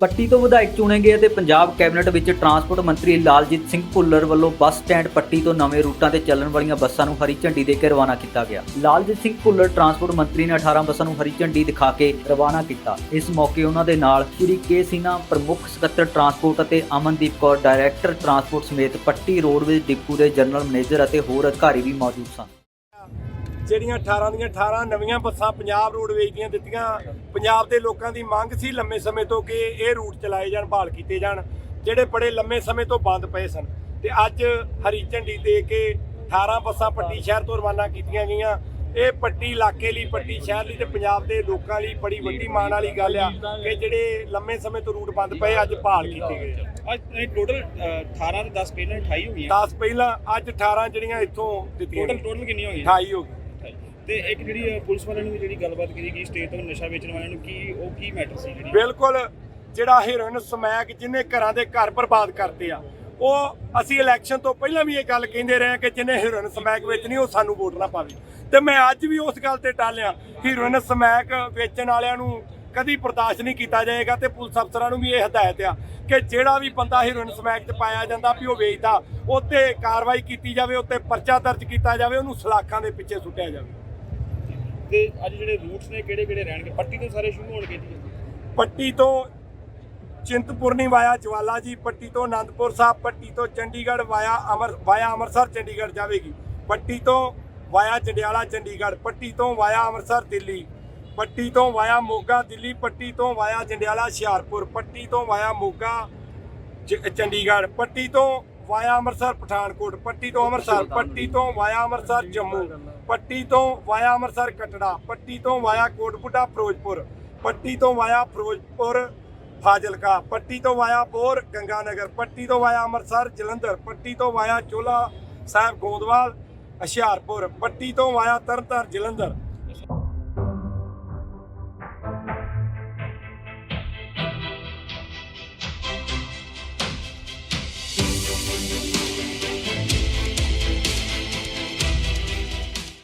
ਪੱਟੀ ਤੋਂ ਵਿਧਾਇਕ ਚੁਣੇ ਗਏ ਅਤੇ ਪੰਜਾਬ ਕੈਬਨਿਟ ਵਿੱਚ ਟਰਾਂਸਪੋਰਟ ਮੰਤਰੀ ਲਾਲਜੀਤ ਸਿੰਘ ਭੁੱਲਰ ਵੱਲੋਂ ਬੱਸ ਸਟੈਂਡ ਪੱਟੀ ਤੋਂ ਨਵੇਂ ਰੂਟਾਂ ਤੇ ਚੱਲਣ ਵਾਲੀਆਂ ਬੱਸਾਂ ਨੂੰ ਹਰੀ ਝੰਡੀ ਦੇ ਕੇ ਰਵਾਨਾ ਕੀਤਾ ਗਿਆ। ਲਾਲਜੀਤ ਸਿੰਘ ਭੁੱਲਰ ਟਰਾਂਸਪੋਰਟ ਮੰਤਰੀ ਨੇ 18 ਬੱਸਾਂ ਨੂੰ ਹਰੀ ਝੰਡੀ ਦਿਖਾ ਕੇ ਰਵਾਨਾ ਕੀਤਾ। ਇਸ ਮੌਕੇ ਉਹਨਾਂ ਦੇ ਨਾਲ ਸ਼੍ਰੀ ਕੇ ਸਿਨਾ ਪ੍ਰਮੁੱਖ ਸਕੱਤਰ ਟਰਾਂਸਪੋਰਟ ਅਤੇ ਅਮਨਦੀਪ ਕੌਰ, ਡਾਇਰੈਕਟਰ ਟਰਾਂਸਪੋਰਟ ਸਮੇਤ ਪੱਟੀ ਰੋਡਵੇਜ਼ ਡਿਪੂ ਦੇ ਜਨਰਲ ਮੈਨੇਜਰ ਅਤੇ ਹੋਰ ਅਧਿਕਾਰੀ ਵੀ ਮੌਜੂਦ ਸਨ। ਜਿਹੜੀਆਂ 18 ਦੀਆਂ 18 ਨਵੀਆਂ ਬੱਸਾਂ ਪੰਜਾਬ ਰੋਡਵੇਜ਼ ਦੀਆਂ ਦਿੱਤੀਆਂ ਪੰਜਾਬ ਦੇ ਲੋਕਾਂ ਦੀ ਮੰਗ ਸੀ ਲੰਮੇ ਸਮੇਂ ਤੋਂ ਕਿ ਇਹ ਰੂਟ ਚਲਾਏ ਜਾਣ ਬਹਾਲ ਕੀਤੇ ਜਾਣ ਜਿਹੜੇ ਬੜੇ ਲੰਮੇ ਸਮੇਂ ਤੋਂ ਬੰਦ ਪਏ ਸਨ। ਤੇ ਅੱਜ ਹਰੀ ਝੰਡੀ ਦੇ ਕੇ 18 ਬੱਸਾਂ ਪੱਟੀ ਸ਼ਹਿਰ ਤੋਂ ਰਵਾਨਾ ਕੀਤੀਆਂ ਗਈਆਂ। ਇਹ ਪੱਟੀ ਇਲਾਕੇ ਲਈ ਪੱਟੀ ਸ਼ਹਿਰ ਲਈ ਤੇ ਪੰਜਾਬ ਦੇ ਲੋਕਾਂ ਲਈ ਬੜੀ ਵੱਡੀ ਮਾਣ ਵਾਲੀ ਗੱਲ ਆ ਕਿ ਜਿਹੜੇ ਲੰਮੇ ਸਮੇਂ ਤੋਂ ਰੂਟ ਬੰਦ ਪਏ ਅੱਜ ਬਹਾਲ ਕੀਤੇ ਗਏ। ਅੱਜ ਟੋਟਲ 18 ਤੇ 10 ਪਹਿਲਾਂ 28 ਹੋ ਗਈਆਂ 10 ਪਹਿਲਾਂ ਅੱਜ 18 ਜਿਹੜੀਆਂ ਇੱਥੋਂ ਦਿੱਤੀਆਂ ਟੋਟਲ। ਟੋਟਲ ਹੋ ਗਈਆਂ 28 ਹੋ ਗਏ ਤੇ ਇੱਕ ਜਿਹੜੀ ਪੁਲਿਸ ਵਾਲਿਆਂ ਨੂੰ ਜਿਹੜੀ ਗੱਲਬਾਤ ਕੀਤੀ ਗਈ ਸਟੇਜ ਤੋਂ ਨਸ਼ਾ ਵੇਚਣ ਵਾਲਿਆਂ ਨੂੰ ਕੀ, ਉਹ ਕੀ ਮੈਟਰ ਸੀ ਜਿਹੜੀ? ਬਿਲਕੁਲ, ਜਿਹੜਾ ਹੀਰੋਇਨ ਸਮੈਕ ਜਿਹਨੇ ਘਰਾਂ ਦੇ ਘਰ ਬਰਬਾਦ ਕਰਤੇ ਆ, ਉਹ ਅਸੀਂ ਇਲੈਕਸ਼ਨ ਤੋਂ ਪਹਿਲਾਂ ਵੀ ਇਹ ਗੱਲ ਕਹਿੰਦੇ ਰਹੇ ਹਾਂ ਕਿ ਜਿਹਨੇ ਹੀਰੋਇਨ ਸਮੈਕ ਵੇਚਣੀ, ਉਹ ਸਾਨੂੰ ਵੋਟ ਨਾ ਪਾਵੇ। ਤੇ ਮੈਂ ਅੱਜ ਵੀ ਉਸ ਗੱਲ ਤੇ ਟਾਲਿਆ ਹੀਰੋਇਨ ਸਮੈਕ ਵੇਚਣ ਵਾਲਿਆਂ ਨੂੰ ਕਦੀ ਬਰਦਾਸ਼ਤ ਨਹੀਂ ਕੀਤਾ ਜਾਏਗਾ ਤੇ ਪੁਲਿਸ ਅਫਸਰਾਂ ਨੂੰ ਵੀ ਇਹ ਹਦਾਇਤ ਆ ਕਿ ਜਿਹੜਾ ਵੀ ਬੰਦਾ ਹੀਰੋਇਨ ਸਮੈਕ 'ਚ ਪਾਇਆ ਜਾਂਦਾ ਵੀ ਉਹ ਵੇਚਦਾ, ਉੱਤੇ ਕਾਰਵਾਈ ਕੀਤੀ ਜਾਵੇ, ਉੱਤੇ ਪਰਚਾ ਦਰਜ ਕੀਤਾ ਜਾਵੇ, ਉਹਨੂੰ ਸਲਾਖਾਂ ਦੇ ਪਿੱਛੇ ਸੁੱਟਿਆ ਜਾਵੇ। ਤੇ ਅੱਜ ਜਿਹੜੇ ਰੂਟਸ ਨੇ ਕਿਹੜੇ ਕਿਹੜੇ ਰਹਿਣਗੇ ਪੱਟੀ ਤੋਂ ਸਾਰੇ ਸ਼ੁਰੂ ਹੋਣਗੇ ਜੀ ਪੱਟੀ ਤੋਂ ਚਿੰਤਪੁਰਨੀ ਵਾਇਆ ਜਵਾਲਾ ਜੀ ਪੱਟੀ ਤੋਂ ਆਨੰਦਪੁਰ ਸਾਹਿਬ ਪੱਟੀ ਤੋਂ ਚੰਡੀਗੜ੍ਹ ਵਾਇਆ ਅਮਰ ਵਾਇਆ ਅੰਮ੍ਰਿਤਸਰ ਚੰਡੀਗੜ੍ਹ ਜਾਵੇਗੀ ਪੱਟੀ ਤੋਂ ਵਾਇਆ ਜੰਡਿਆਲਾ ਚੰਡੀਗੜ੍ਹ ਪੱਟੀ ਤੋਂ ਵਾਇਆ ਅੰਮ੍ਰਿਤਸਰ ਦਿੱਲੀ ਪੱਟੀ ਤੋਂ ਵਾਇਆ ਮੋਗਾ ਦਿੱਲੀ ਪੱਟੀ ਤੋਂ ਵਾਇਆ ਜੰਡਿਆਲਾ ਹੁਸ਼ਿਆਰਪੁਰ ਪੱਟੀ ਤੋਂ ਵਾਇਆ ਮੋਗਾ ਚ- ਚੰਡੀਗੜ੍ਹ ਪੱਟੀ ਤੋਂ ਵਾਇਆ ਅੰਮ੍ਰਿਤਸਰ, ਪਠਾਨਕੋਟ, ਪੱਟੀ ਤੋਂ ਅੰਮ੍ਰਿਤਸਰ, ਪੱਟੀ ਤੋਂ ਵਾਇਆ ਅੰਮ੍ਰਿਤਸਰ, ਜੰਮੂ, ਪੱਟੀ ਤੋਂ ਵਾਇਆ ਅੰਮ੍ਰਿਤਸਰ, ਕਟੜਾ, ਪੱਟੀ ਤੋਂ ਵਾਇਆ ਕੋਟਪੁੱਟਾ, ਫਿਰੋਜ਼ਪੁਰ, ਪੱਟੀ ਤੋਂ ਵਾਇਆ ਫਿਰੋਜ਼ਪੁਰ, ਫਾਜ਼ਿਲਕਾ, ਪੱਟੀ ਤੋਂ ਵਾਇਆ ਬੋਰ, ਗੰਗਾਨਗਰ, ਪੱਟੀ ਤੋਂ ਵਾਇਆ ਅੰਮ੍ਰਿਤਸਰ, ਜਲੰਧਰ, ਪੱਟੀ ਤੋਂ ਵਾਇਆ ਚੋਲਾ ਸਾਹਿਬ ਗੋਦਵਾਲ, ਹੁਸ਼ਿਆਰਪੁਰ, ਪੱਟੀ ਤੋਂ ਵਾਇਆ ਤਰਨਤਾਰਨ, ਜਲੰਧਰ